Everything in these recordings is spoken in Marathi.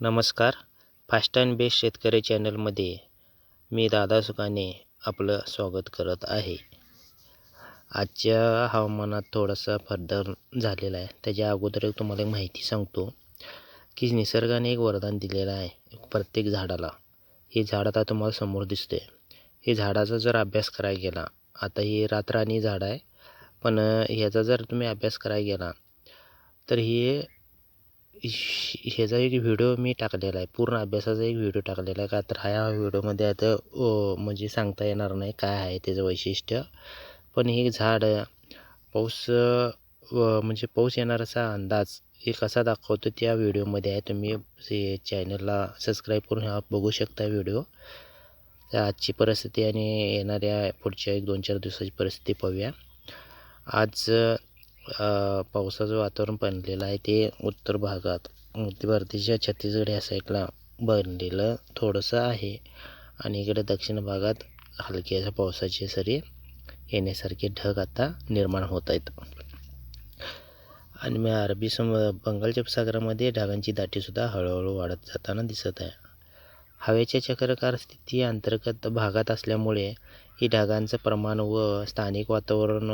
नमस्कार. फास्ट अँड बेस्ट शेतकरी चॅनलमध्ये मी दादा सुकाने आपलं स्वागत करत आहे. आजच्या हवामानात थोडासा फरदर झालेला आहे. त्याच्या अगोदर एक तुम्हाला एक माहिती सांगतो की निसर्गाने एक वरदान दिलेलं आहे प्रत्येक झाडाला. हे झाड आता तुम्हाला समोर दिसते हे झाडाचा जर अभ्यास करायला गेला आता ही रातराणी झाड आहे पण ह्याचा जर तुम्ही अभ्यास करायला गेला तर हे ह्याचा एक व्हिडिओ मी टाकलेला आहे. पूर्ण अभ्यासाचा एक व्हिडिओ टाकलेला आहे. का तर ह्या व्हिडिओमध्ये आता म्हणजे सांगता येणार नाही काय आहे त्याचं वैशिष्ट्य. पण हे झाड पाऊस व- म्हणजे पाऊस येणाराचा अंदाज हे कसा दाखवतो त्या व्हिडिओमध्ये आहे. तुम्ही चॅनलला सबस्क्राईब करून हा बघू शकता व्हिडिओ. तर आजची परिस्थिती आणि येणाऱ्या पुढच्या एक दोन चार दिवसाची परिस्थिती पाहूया. आज पावसाचं वातावरण बनलेलं आहे ते उत्तर भागात. मध्य भारताच्या छत्तीसगड ह्या साईडला बनलेलं थोडंसं आहे आणि इकडे दक्षिण भागात हलक्याच्या पावसाचे सरी येण्यासारखे ढग आता निर्माण होत आहेत. आणि मग अरबी सम बंगालच्या उपसागरामध्ये ढगांची दाटीसुद्धा हळूहळू वाढत जाताना दिसत आहे. हवेच्या चक्राकार स्थिती अंतर्गत भागात असल्यामुळे ही ढगांचं प्रमाण व स्थानिक वातावरण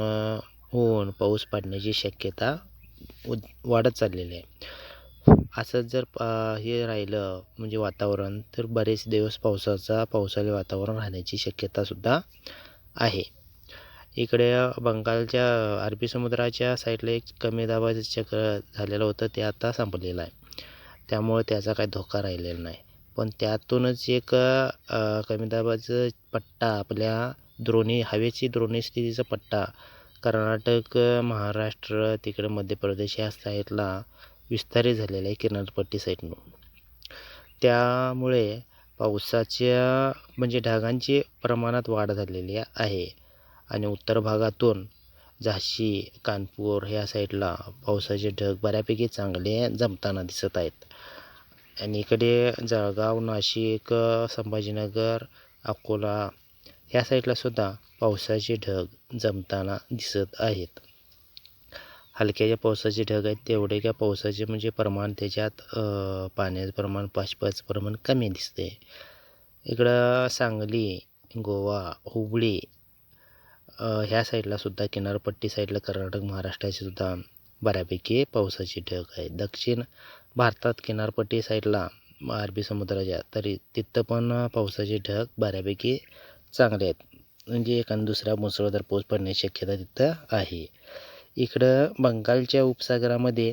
होऊन पाऊस पडण्याची शक्यता उद- वाढत चाललेली आहे. असंच जर हे राहिलं म्हणजे वातावरण तर बरेच दिवस पावसाचा पावसाळी वातावरण राहण्याची शक्यतासुद्धा आहे. इकडे बंगालच्या अरबी समुद्राच्या साईडला एक कमी दाबाचं चक्र झालेलं होतं ते आता संपलेलं आहे. त्यामुळे त्याचा काही धोका राहिलेला नाही. पण त्यातूनच एक कमी दाबाचं पट्टा आपल्या द्रोणी हवेची द्रोणी स्थितीचा पट्टा कर्नाटक महाराष्ट्र तिकडे मध्य प्रदेश या साईडला विस्तारित झालेला आहे किनारपट्टी साईडनं त्यामुळे पावसाच्या म्हणजे ढगांची प्रमाणात वाढ झालेली आहे. आणि उत्तर भागातून झाशी कानपूर ह्या साईडला पावसाचे ढग बऱ्यापैकी चांगले जमताना दिसत आहेत. आणि इकडे जळगाव नाशिक संभाजीनगर अकोला या साईडला सुद्धा पावसाचे ढग जमताना दिसत आहेत. हलक्याच्या पावसाचे ढग आहेत तेवढे काय पावसाचे म्हणजे प्रमाण त्याच्यात पाण्याचं प्रमाण बाष्पाचं प्रमाण कमी दिसते इकडं सांगली गोवा हुबळी ह्या साईडला सुद्धा किनारपट्टी साईडला कर्नाटक महाराष्ट्राचे सुद्धा बऱ्यापैकी पावसाची ढग आहे दक्षिण भारतात किनारपट्टी साईडला अरबी समुद्राच्या तरी तिथं पण पावसाचे ढग बऱ्यापैकी चांगले आहेत. म्हणजे एखादा दुसरा मुसळधार पाऊस पडण्याची शक्यता तिथं आहे. इकडं बंगालच्या उपसागरामध्ये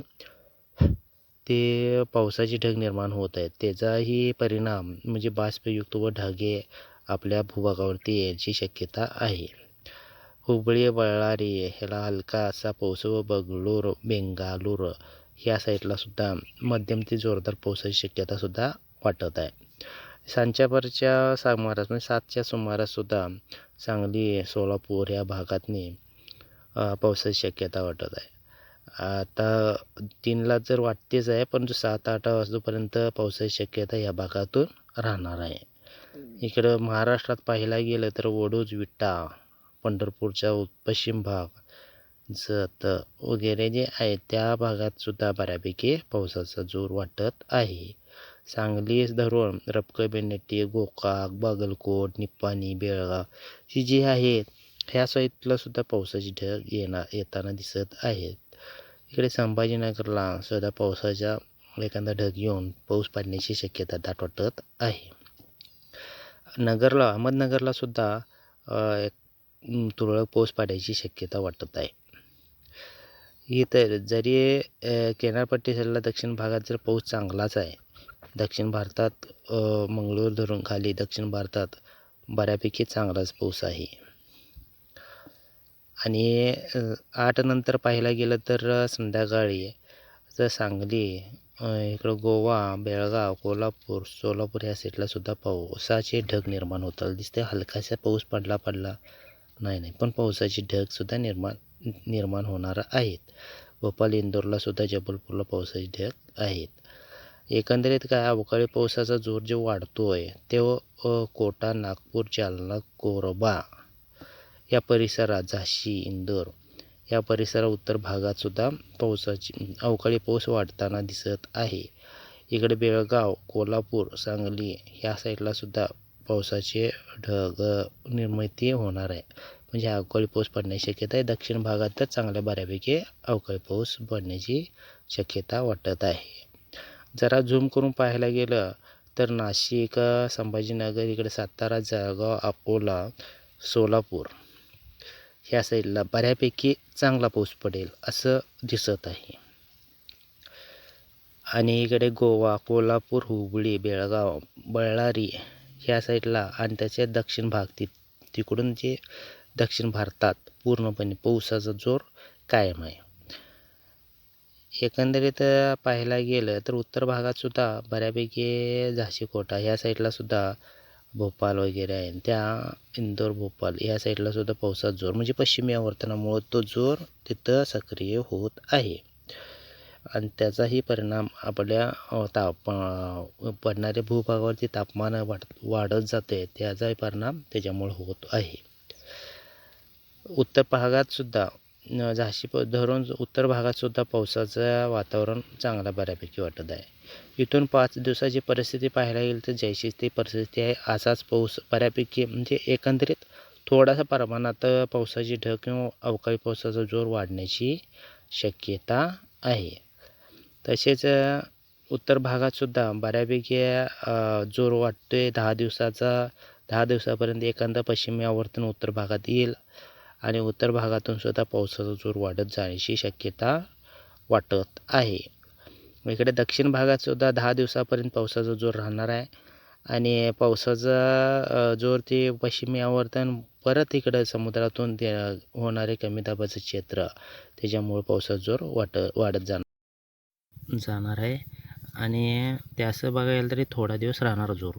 ते पावसाचे ढग निर्माण होत आहेत. त्याचाही परिणाम म्हणजे बाष्पयुक्त व ढगे आपल्या भूभागावरती यायची शक्यता आहे. हुबळी बळ्ळारी ह्याला हलका असा पाऊस व बंगळूर बेंगालूर ह्या साईडला सुद्धा मध्यम ते जोरदार पावसाची शक्यतासुद्धा वाटत आहे. सांच्यावरच्या सुमारास म्हणजे सातच्या सुमाराससुद्धा सांगली सोलापूर या भागातनी पावसाची शक्यता वाटत आहे. आता तीनला जर वाटतेच आहे पण सात आठ वाजतापर्यंत पावसाची शक्यता या भागातून राहणार आहे. इकडं महाराष्ट्रात पाहायला गेलं तर वडूज विटा पंढरपूरचा पश्चिम भाग जत वगैरे जे आहे त्या भागातसुद्धा बऱ्यापैकी पावसाचा जोर वाटत आहे. सांगली धरून रपकं गोकाक बागलकोट निप्पाणी बेळगाव ही जी आहेत ह्या साईडला सुद्धा पावसाची ढग येणार येताना दिसत आहेत इकडे संभाजीनगरला सुद्धा पावसाच्या एखादा ढग येऊन पाऊस पडण्याची शक्यता दाट वाटत आहे नगरला अहमदनगरला सुद्धा एक तुरळक पाऊस पडायची शक्यता वाटत आहे इतर जरी किनारपट्टी साईडला दक्षिण भागात जर पाऊस चांगलाच आहे दक्षिण भारतात मंगळूर धरून खाली दक्षिण भारतात बऱ्यापैकी चांगलाच पाऊस आहे. आणि आठनंतर आठ नंतर पाहायला गेलं तर संध्याकाळी जर सांगली इकडं गोवा बेळगाव कोल्हापूर सोलापूर या साईडला सुद्धा पावसाचे ढग निर्माण होतात. दिसते हलकासा पाऊस पडला पडला. नाही नाही. पण पावसाची ढगसुद्धा निर्माण निर्माण होणार आहेत. भोपाळ इंदोरला सुद्धा जबलपूरला पावसाचे ढग आहेत. एकंदरीत काय अवकाळी पावसाचा जोर जो आहे तो कोटा नागपूर जालना कोरबा या परिसरात झाशी इंदोर या परिसरा उत्तर भागातसुद्धा पावसाची अवकाळी पाऊस वाढताना दिसत आहे. इकडे बेळगाव कोल्हापूर सांगली ह्या साईडलासुद्धा पावसाचे ढग निर्मिती होणार आहे. म्हणजे अवकाळी पाऊस पडण्याची शक्यता आहे. दक्षिण भागात तर चांगल्या बऱ्यापैकी अवकाळी पाऊस पडण्याची शक्यता वाटत आहे. जरा झूम करून पाहायला गेलं तर नाशिक संभाजीनगर इकडे सातारा जळगाव अकोला सोलापूर ह्या साईडला बऱ्यापैकी चांगला पाऊस पडेल असं दिसत आहे. आणि इकडे गोवा कोल्हापूर हुबळी बेळगाव बळ्ळारी ह्या साईडला आणि त्याच्या दक्षिण भाग ति तिकडून जे दक्षिण भारतात पूर्णपणे पावसाचा जोर कायम आहे. एकंदरीत पाहायला गेलं तर उत्तर भागातसुद्धा बऱ्यापैकी झाशी कोटा ह्या साईडलासुद्धा भोपाल वगैरे आहे. त्या इंदोर भोपाल या साईडलासुद्धा पावसात पावसाचा जोर म्हणजे पश्चिमी आवर्तनामुळं तो जोर तिथं सक्रिय होत आहे. आणि त्याचाही परिणाम आपल्या ताप पडणाऱ्या भूभागावरती तापमान वाढ वाढत जाते त्याचाही परिणाम त्याच्यामुळे होत आहे. उत्तर भागातसुद्धा झाशी प धरून उत्तर भागातसुद्धा पावसाचा पावसाचं वातावरण चांगला बऱ्यापैकी वाटत आहे. इथून पाच दिवसाची परिस्थिती पाहायला गेली तर जैशीच ती परिस्थिती आहे असाच पाऊस बऱ्यापैकी म्हणजे एकंदरीत थोडासा प्रमाणात पावसाची ढग किंवा अवकाळी पावसाचा जोर वाढण्याची शक्यता आहे. तसेच उत्तर भागातसुद्धा बऱ्यापैकी जोर जोर वाटतोय दहा दिवसाचा दहा दिवसापर्यंत एखादा पश्चिमी आवर्तन उत्तर भागात येईल. आणि उत्तर भागातून सुद्धा पावसाचा जोर वाढत जाण्याची शक्यता वाटत आहे. इकडे दक्षिण भागात सुद्धा दहा दिवसापर्यंत पावसाचा जोर राहणार आहे. आणि पावसाचा जोर ते पश्चिमी आवर्तन परत इकडं समुद्रातून ते होणारे कमी दाबाचं क्षेत्र त्याच्यामुळे पावसाचा जोर वाट वाढत जाणार. जाणार आहे. आणि ते असं बघायला तरी थोडा दिवस राहणार जोर.